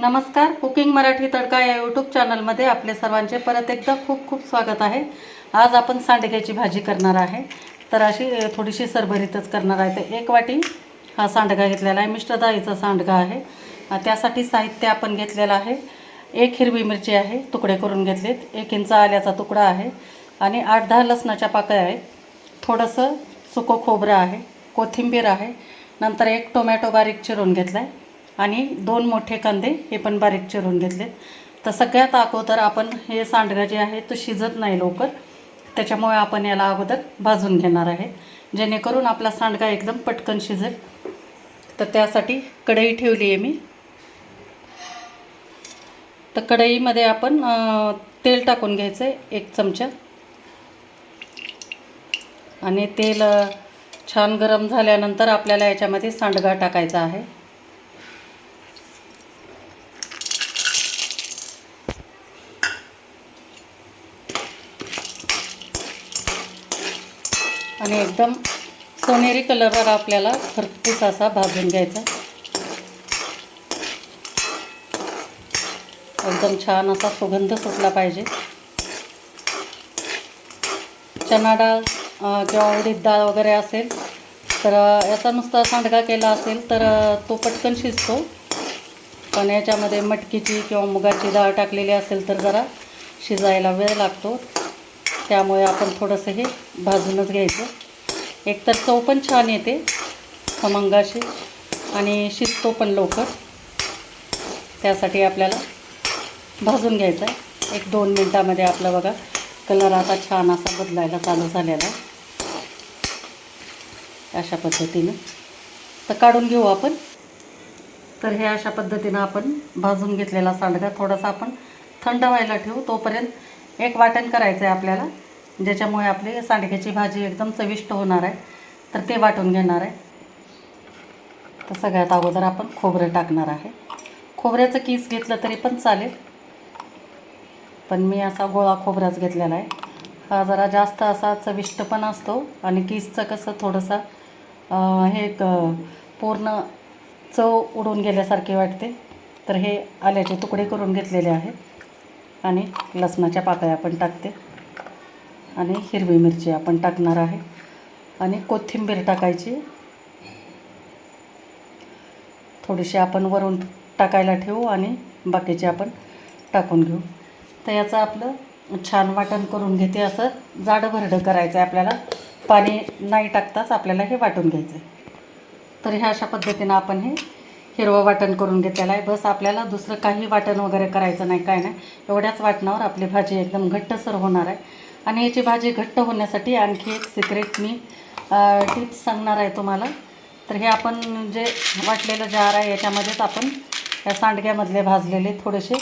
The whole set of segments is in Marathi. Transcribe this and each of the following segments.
नमस्कार. कुकिंग मराठी तडका या यूट्यूब चॅनलमध्ये आपले सर्वांचे परत एकदा खूप खूप स्वागत आहे. आज आपण सांडग्याची भाजी करणार आहे. तर अशी थोडीशी सरभरीतच करणार आहे. तर एक वाटी हा सांडगा घेतलेला आहे. मिष्ट डाळीचा सांडगा आहे. त्यासाठी साहित्य आपण घेतलेलं आहे. एक हिरवी मिरची आहे तुकडे करून घेतलेत. एक इंच आल्याचा तुकडा आहे आणि आठ दहा लसणाच्या पाकळ्या आहेत. थोडंसं सुकं खोबरं आहे कोथिंबीर आहे. नंतर एक टोमॅटो बारीक चिरून घेतला आहे आणि दोन मोठे कांदे हे पण बारीक चिरून घेतले. तर सगळ्यात अगोदर आपण हे सांडगा जे आहे तो शिजत नाही लवकर. त्याच्यामुळे आपण याला अगोदर भाजून घेणार आहे. जेणेकरून आपला सांडगा एकदम पटकन शिजेल. तर त्यासाठी कढई ठेवली आहे मी. तर कढईमध्ये आपण तेल टाकून घ्यायचं आहे एक चमचा. आणि तेल छान गरम झाल्यानंतर आपल्याला याच्यामध्ये सांडगा टाकायचा आहे. आणि एकदम सोनेरी कलरवर आपल्याला खरपूस असा भाजून घ्यायचा. एकदम छान असा सुगंध सुटला पाहिजे. चना डाळ किंवा उडीद डाळ वगैरे असेल तर याचा नुसता सांडगा केला असेल तर तो पटकन शिजतो. पण याच्यामध्ये मटकीची किंवा मुगाची डाळ टाकलेली असेल तर जरा शिजायला वेळ लागतो. त्यामुळे आपण थोडंसं हे भाजूनच घ्यायचं. एकतर चव पण छान येते समंगाशी आणि शिजतो पण लवकर. त्यासाठी आपल्याला भाजून घ्यायचं आहे. एक दोन मिनटामध्ये आपला बघा कलर आता छान असा बदलायला चालू झालेला आहे. अशा पद्धतीनं. तर काढून घेऊ आपण. तर हे अशा पद्धतीनं आपण भाजून घेतलेला सांडगा थोडासा आपण थंड व्हायला ठेवू तोपर्यंत एक वाटण करायचं आहे आपल्याला ज्याच्यामुळे आपली सांडग्याची भाजी एकदम चविष्ट होणार आहे तर ते वाटून घेणार आहे. तर सगळ्यात अगोदर आपण खोबरं टाकणार आहे. खोबऱ्याचं किस घेतलं तरी पण चालेल पण मी असा गोळा खोबराच घेतलेला आहे. हा जरा जास्त असा चविष्ट पण असतो आणि किसचं कसं थोडंसं हे पूर्ण चव उडून गेल्यासारखे वाटते. तर हे आल्याचे तुकडे करून घेतलेले आहेत आणि लसणाच्या पाकळ्या पण टाकते. आणि हिरवी मिरची आपण टाकणार आहे. आणि कोथिंबीर टाकायची. थोडीशी आपण वरून टाकायला ठेवू आणि बाकीचे आपण टाकून घेऊ. तर याचं आपलं छान वाटण करून घेते असं. जाडं भरडं करायचं आहे आपल्याला. पाणी नाही टाकताच आपल्याला हे वाटून घ्यायचं आहे तर ह्या अशा पद्धतीनं आपण हे हिरवं वाटण करून घेतलेलं आहे. बस आपल्याला दुसरं काही वाटण वगैरे करायचं नाही काय नाही. एवढ्याच वाटणावर आपली भाजी एकदम घट्टसर होणार आहे. आणि याची भाजी घट्ट होण्यासाठी आणखी एक सिक्रेट मी टिप्स सांगणार आहे तुम्हाला. तर हे आपण जे वाटलेलं जार आहे याच्यामध्येच आपण या सांडग्यामधले भाजलेले थोडेसे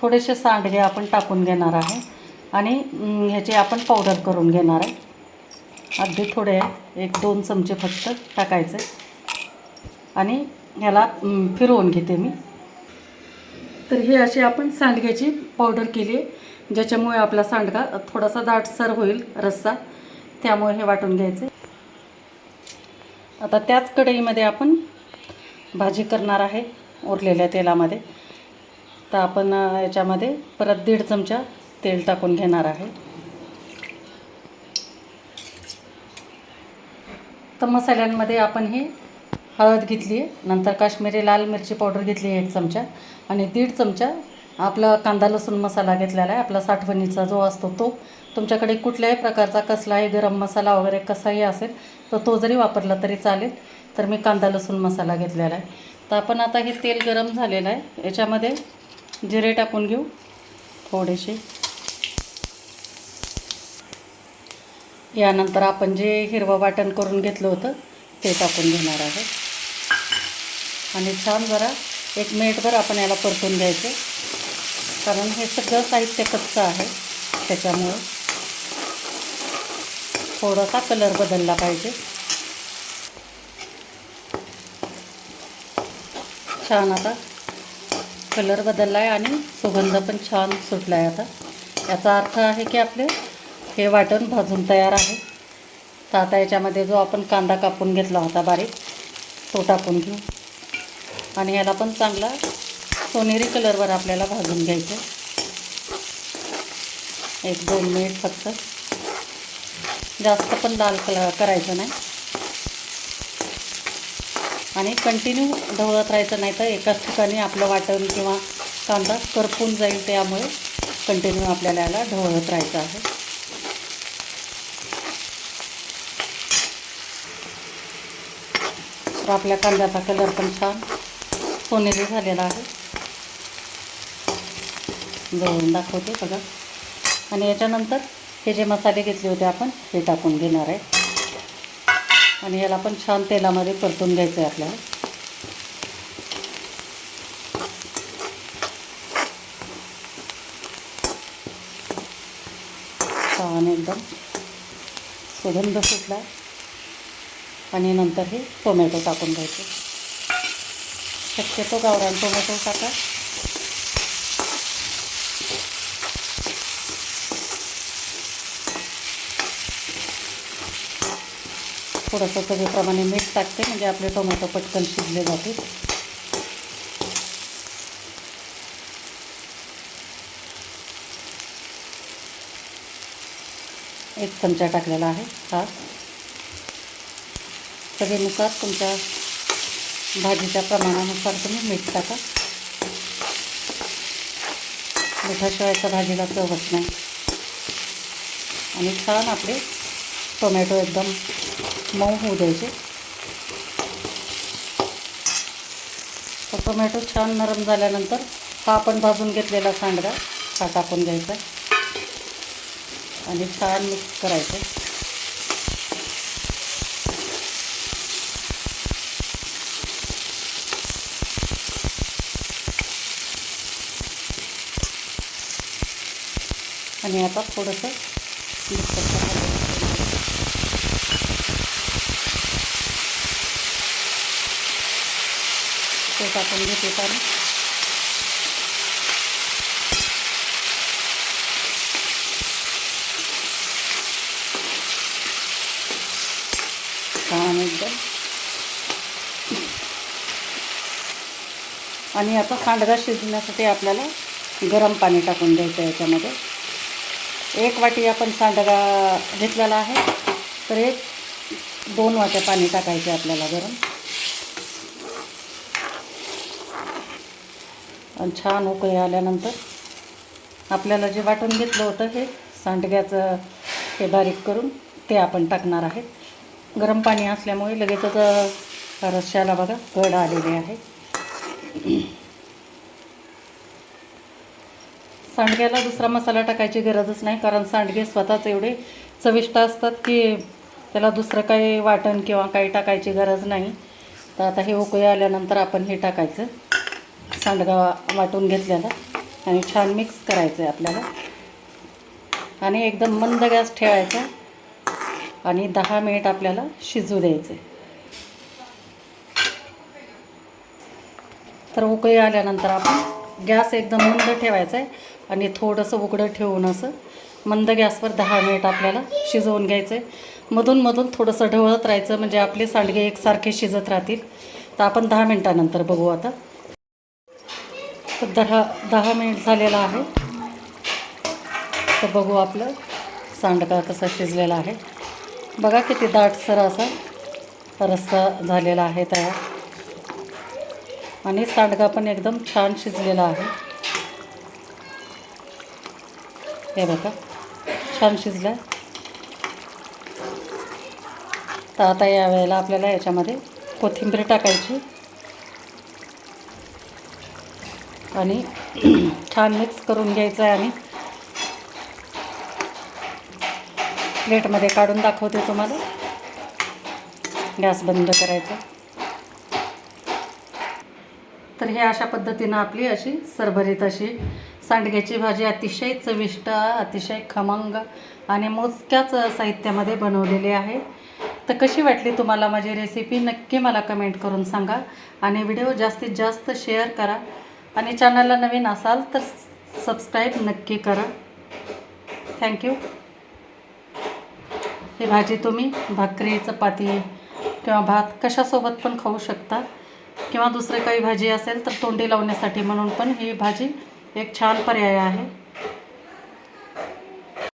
थोडेसे सांडगे आपण टाकून घेणार आहे. आणि ह्याची आपण पावडर करून घेणार आहे. अगदी थोडे एक दोन चमचे फक्त टाकायचे. आणि ह्याला फिरवून घेते मी. तर हे अशी आपण सांडग्याची पावडर केली आहे ज्याच्यामुळे आपला सांडगा थोडासा दाटसर होईल रस्सा. त्यामुळे हे वाटून घ्यायचे आता त्याच कढईमध्ये आपण भाजी करणार आहे उरलेल्या तेलामध्ये. तर आपण याच्यामध्ये परत दीड चमचा तेल टाकून घेणार आहे. तर मसाल्यांमध्ये आपण हे हळद घेतली आहे नंतर काश्मीरी लाल मिरची पावडर घेतली आहे एक चमचा आणि दीड चमचा आपला कांदा लसूण मसाला घेतलेला आहे. आपला साठवणीचा जो असतो तो. तुमच्याकडे कुठल्याही प्रकारचा कसलाही गरम मसाला वगैरे कसाही असेल तर तो जरी वापरला तरी चालेल. तर मी कांदा लसूण मसाला घेतलेला आहे. तर आपण आता हे तेल गरम झालेलं आहे. याच्यामध्ये जिरे टाकून घेऊ थोडेसे. यानंतर आपण जे हिरवं वाटण करून घेतलं होतं ते टाकून घेणार आहोत. आणि छान जरा एक मिनिटभर आपण याला परतून घ्यायचं. कारण हे सगळं साहित्य कच्चं आहे त्याच्यामुळं थोडासा कलर बदलला पाहिजे. छान आता कलर बदलला आहे आणि सुगंध पण छान सुटला आहे आता. याचा अर्थ आहे की आपले हे वाटण भाजून तयार आहे. तर आता याच्यामध्ये जो आपण कांदा कापून घेतला होता बारीक तो टाकून घेऊ. आणि याला पण चांगला सोनेरी कलरवर आपल्याला भाजून घ्यायचं. एक दोन मिनिट फक्त. जास्त पण लाल कलर करायचं नाही. आणि कंटिन्यू ढवळत राहायचं नाही तर एकाच ठिकाणी आपलं वाटण किंवा कांदा करपून जाईल त्यामुळे कंटिन्यू आपल्याला याला ढवळत राहायचं आहे. तर आपल्या कांद्याचा कलर पण छान सोनेरी झालेला आहे. जवळून दाखवते बघा. आणि याच्यानंतर हे जे मसाले घेतले होते आपण हे टाकून घेणार आहे. आणि याला पण छान तेलामध्ये परतून घ्यायचं आहे आपल्याला. छान एकदम सुगंध सुटला आणि नंतर हे टोमॅटो टाकून घ्यायचे. शक्यतो गावरान टोमॅटो टाका थोडंसं चवीप्रमाणे मीठ टाकते म्हणजे आपले टोमॅटो पटकन शिजले जातील. एक चमचा टाकलेला आहे हा. चवीनुसार तुमच्या भाजीच्या प्रमाणानुसार तुम्ही मीठ टाका. मिठाशिवायच्या भाजीला चवच नाही. आणि छान आपले टोमॅटो एकदम मऊ होऊ द्यायचे. तर टोमॅटो छान नरम झाल्यानंतर हा आपण भाजून घेतलेला सांडगा हा टाकून घ्यायचा. आणि छान मिक्स करायचं. आणि आता थोडंसं मिक्स करायचं ते टाकून घेते पाणी छान एकदम. आणि आता सांडगा शिजण्यासाठी आपल्याला गरम पाणी टाकून द्यायचं याच्यामध्ये. एक वाटी आपण सांडगा घेतलेला आहे. तर एक दोन वाट्या पाणी टाकायचे आपल्याला गरम. आणि छान उकळी आल्यानंतर आपल्याला जे वाटून घेतलं होतं हे सांडग्याचं हे बारीक करून ते आपण टाकणार आहे. गरम पाणी असल्यामुळे लगेचच रश्श्याला बघा कड आलेली आहे. सांडग्याला दुसरा मसाला टाकायची गरजच नाही कारण सांडगे स्वतःच एवढे चविष्ट असतात की त्याला दुसरं काही वाटण किंवा काही टाकायची गरज नाही. तर आता हे उकळी आल्यानंतर आपण हे टाकायचं सांडगा वाटून घेतलेला आणि छान मिक्स करायचं आहे आपल्याला. आणि एकदम मंद गॅस ठेवायचा आणि दहा मिनिट आपल्याला शिजू द्यायचे तर उकळी आल्यानंतर आपण गॅस एकदम मंद ठेवायचा आहे आणि थोडंसं उघडं ठेवून असं मंद गॅसवर दहा मिनिट आपल्याला शिजवून घ्यायचं आहे. मधून मधून थोडंसं ढवळत राहायचं म्हणजे आपले सांडगे एकसारखे शिजत राहतील. तर आपण दहा मिनटानंतर बघू आता. तर दहा दहा मिनिट झालेला आहे. तर बघू आपलं सांडगा कसा शिजलेला आहे. बघा किती दाटसर असा रस्सा झालेला आहे तयार. आणि सांडगा पण एकदम छान शिजलेला आहे. हे बघा छान शिजला तर आता या वेळेला आपल्याला याच्यामध्ये कोथिंबीर टाकायची. आणि छान मिक्स करून घ्यायचं आहे आणि प्लेटमध्ये काढून दाखवते तुम्हाला. गॅस बंद करायचा. तर हे अशा पद्धतीनं आपली अशी सरभरीत अशी सांडग्याची भाजी अतिशय चविष्ट अतिशय खमंग आणि मोजक्याच साहित्यामध्ये बनवलेली आहे. तर कशी वाटली तुम्हाला माझी रेसिपी नक्की मला कमेंट करून सांगा आणि व्हिडिओ जास्तीत जास्त शेअर करा. आणि चॅनलला नवीन असाल तर सबस्क्राईब नक्की करा. थँक्यू ही भाजी तुम्ही भाकरी चपाती किंवा भात कशासोबत पण खाऊ शकता. किंवा दुसरे काही भाजी असेल तर तोंडी लावण्यासाठी म्हणून पण ही भाजी एक छान पर्याय आहे.